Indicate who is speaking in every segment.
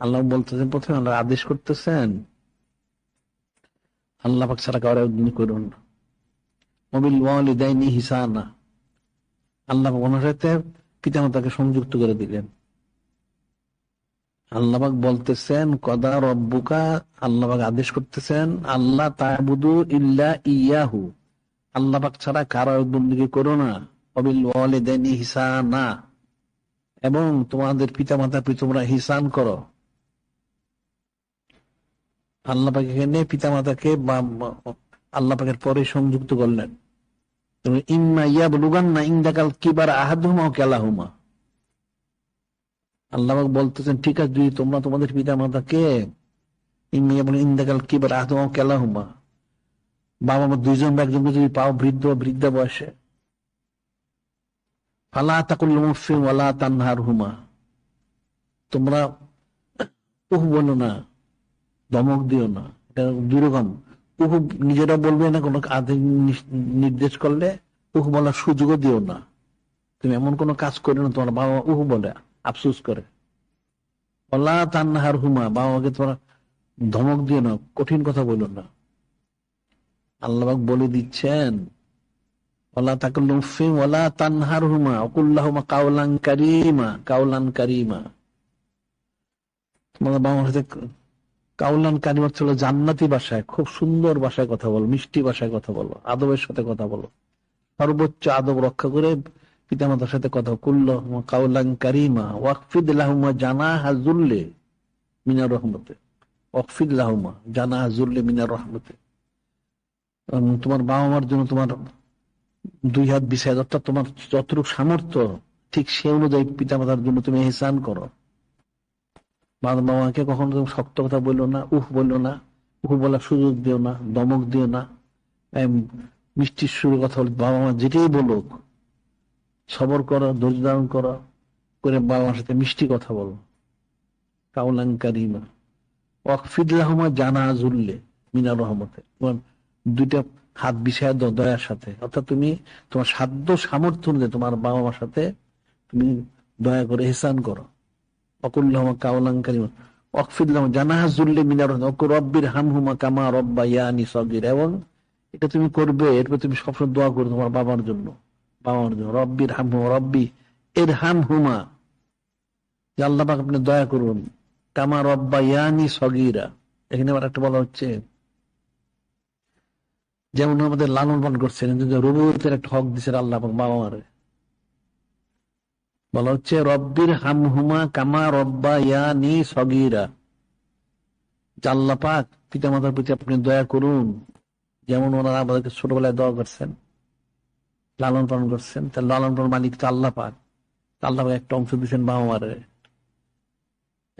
Speaker 1: আল্লাহ বলতেছেন, প্রথমে আল্লাহ আদেশ করতেছেন, আল্লাহ ছাড়া করুন পিতামাতাকে সংযুক্ত করে দিলেন। আল্লাহবাক বলতেছেন কদা রব্বুকা আল্লাহবাক আদেশ করতেছেন আল্লাহ তায়াবুদু ইল্লা ইয়াহু আল্লাহবাক ছাড়া কারও বন্দিকে করো না। হিসানা। এবং তোমাদের পিতা মাতা তোমরা হিসান করো। আল্লাহ পাক এখানে পিতা মাতাকে আল্লাহ পাকের পরে সংযুক্ত করলেন। না কেলাহুমা আল্লাহ বলতেছেন, ঠিক আছে, যদি তোমরা তোমাদের পিতা মাতাকে ইন্দাকাল কেলাহুমা বাবা মা দুইজন বা একজনকে যদি পাও বৃদ্ধ বৃদ্ধা বয়সে তোমরা না দমক দিও না, এটা নিজেরা বলবে না, কোনো নির্দেশ করলে উহ বলার সুযোগও দিও না। তুমি এমন কোন কাজ করে না, তোমার বাবা উহ বলে, আফসুস করে। ওলা তান্নাহার হুমা বাবাকে তোমরা ধমক দিও না, কঠিন কথা বলো না। আল্লাহ বলে দিচ্ছেন জান্নাতি ভাষায়, খুব সুন্দর ভাষায় কথা বলো, মিষ্টি ভাষায় কথা বলো, আদবের সাথে কথা বলো। সর্বোচ্চ আদব রক্ষা করে পিতামাতার সাথে কথা করল কাউলান কারিমা ওয়াকফিদ লাহুমা জানা হাজুল্লে মিনার রহমতে ওয়াকফিদ জানা হাজুল্লে মিনার রহমতে তোমার বাবা মার জন্য তোমার দুই হাত বিছায় অর্থাৎ তোমার যতটুকু সামর্থ্য, ঠিক সে অনুযায়ী পিতামাতার জন্য তুমি এহসান করো। বাবাকে কখনো তুমি শক্ত কথা বলল না, উহ বলল না, উহ বলার সুযোগ দিও না, দমক দিও না মিষ্টির সুরে কথা বল। বাবা মা যেটাই বলুক, সবর করো, ধৈর্য ধারণ করো, করে বাবা মার সাথে মিষ্টি কথা বলো। কাউলাং কারিমা। ওয়াকফিদুল্লাহমা জানা জুল্লে মিনার রহমতে। দুইটা হাত বিছায় দয়ার সাথে। অর্থাৎ তুমি তোমার সাধ্য সামর্থ্য অনুযায়ী তোমার বাবা মার সাথে তুমি দয়া করে হেসান করো। অকুল্লাহমা মিনার হামহুমা কামা রব্বা ইয়ানি সগির। এবং এটা তুমি করবে, এরপর তুমি সবসময় দোয়া করো তোমার বাবার জন্য। বাবার জন্য। রব্বির হাম রব্বি এর হাম হুমা যে আল্লাহ আপনি দয়া করুন। কামা রব্বা ইয়ানি সগিরা। এখানে আবার একটা বলা হচ্ছে যেমন আমাদের লালন পালন করছেন রবুতের একটা হক দিচ্ছে আল্লাহ বাবা মারে। বলা হচ্ছে, রব্বির হামহুমা কামা রব্বা ইয়ানি সগিরা জাল্লা পাক পিতা মাতার প্রতি আপনি দয়া করুন। যেমন ওনারা আমাদেরকে ছোটবেলায় দয়া করছেন, লালন পালন করছেন, তার লালন পালন মালিক তো আল্লাহ পাক। আল্লাহ একটা অংশ দিচ্ছেন বাবা মারে।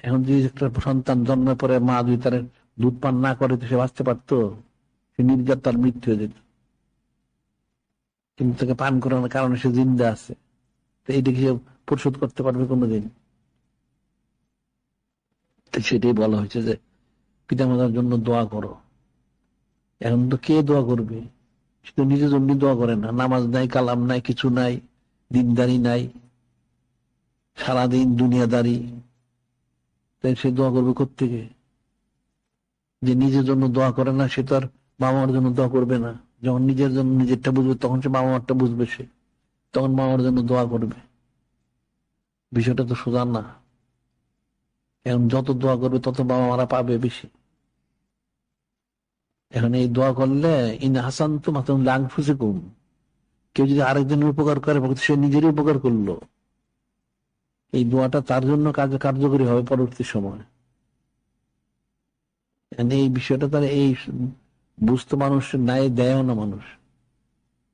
Speaker 1: এখন যদি একটা সন্তান জন্মের পরে মা দুই তার দুধ পান না করে, তো সে বাঁচতে পারতো? সে নির্যাত তার মৃত্যু হয়ে যেত। কিন্তু তাকে পান করানোর কারণে সে জিন্দা আছে। তো এইটাকে সে পরিশোধ করতে পারবে কোনোদিন? সেটাই বলা হয়েছে যে, পিতামাতার জন্য দোয়া করো। এখন তো কে দোয়া করবে? শুধু নিজের জন্য দোয়া করে না। নামাজ নাই, কালাম নাই, কিছু নাই, দিনদারি নাই, সারাদিন দুনিয়াদারি। তাই সে দোয়া করবে কোথেকে যে নিজের জন্য দোয়া করে না, সে তো আর বাবা মার জন্য দোয়া করবে না। যখন নিজের জন্য নিজেরটা বুঝবে, তখন সে বাবা মারটা বুঝবে সে। তখন বাবার জন্য দোয়া করবে। বিষয়টা তো সোজা না। এখন যত দোয়া করবে, তত বাবা মারা পাবে বেশি। এখন এই দোয়া করলে, ইন হাসান তো মাতন লাং ফুসে কম কেউ যদি আরেকজনের উপকার করে সে নিজেরই উপকার করল। এই দোয়াটা তার জন্য কাজ কার্যকরী হবে পরবর্তী সময়। এই বিষয়টা তার এই বুঝতে মানুষ নাই দেয়ও না মানুষ।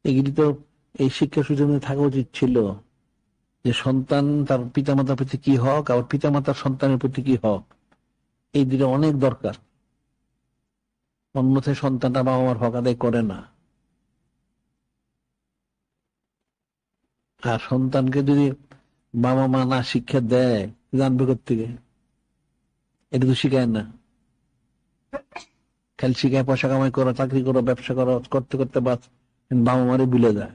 Speaker 1: এগুলি তো এই শিক্ষা সুযোগ থাকা উচিত ছিল যে সন্তান তার পিতামাতার প্রতি কি হক আবার পিতামাতার সন্তানের প্রতি কি হক? এই দুটো অনেক দরকার। অন্যথায় সন্তানটা বাবা মার হক আদায় করে না। আর সন্তানকে যদি বাবা মা না শিক্ষা দেয়, জানবে থেকে এটা তো শিখায় না। খালি শিখায় পয়সা কামাই করো, চাকরি করো, ব্যবসা করো, করতে করতে বাস, বাবা মারে বিলে যায়।